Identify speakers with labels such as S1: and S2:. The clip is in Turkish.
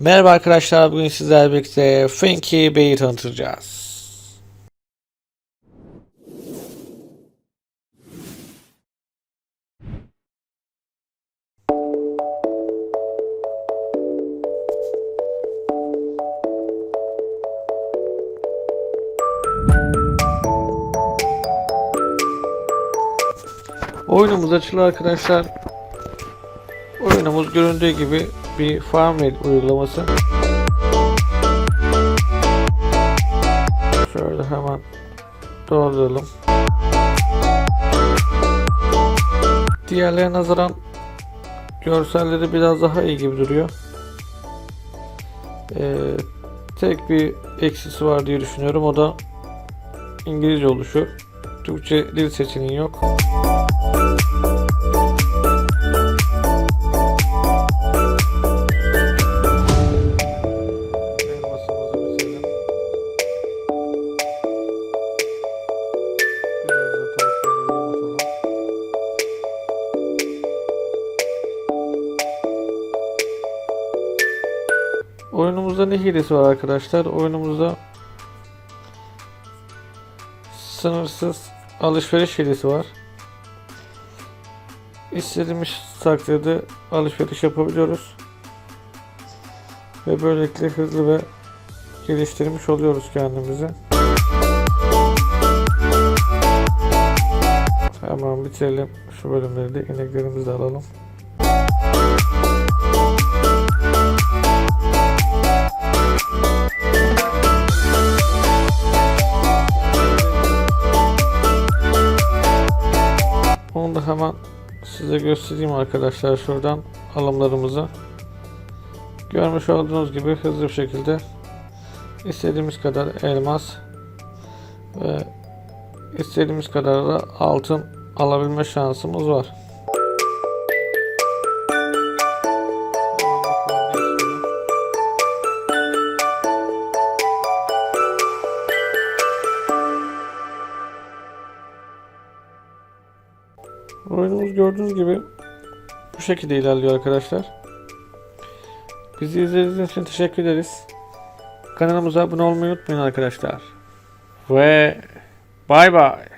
S1: Merhaba arkadaşlar bugün sizlerle birlikte Frankie Bey'i tanıtacağız. Oyunumuz açılıyor arkadaşlar. Oyunumuz göründüğü gibi bir Farmville uygulaması. Şöyle hemen dolduralım. Diğerlerine nazaran görselleri biraz daha iyi gibi duruyor. Ee, tek bir eksisi var diye düşünüyorum. O da İngilizce oluşu. Türkçe dil seçeneği yok. Oyunumuzda ne hilesi var arkadaşlar? Oyunumuzda sınırsız alışveriş hilesi var. İstediğimiz takdirde alışveriş yapabiliyoruz. Ve böylelikle hızlı ve geliştirmiş oluyoruz kendimizi. Hemen bitirelim şu bölümleri de ineklerimizi de alalım. Onu da hemen size göstereyim arkadaşlar şuradan alımlarımızı. Görmüş olduğunuz gibi hızlı bir şekilde istediğimiz kadar elmas ve istediğimiz kadar da altın alabilme şansımız var. Oyunumuz gördüğünüz gibi bu şekilde ilerliyor arkadaşlar. Bizi izlediğiniz için teşekkür ederiz. Kanalımıza abone olmayı unutmayın arkadaşlar. Ve bay bay.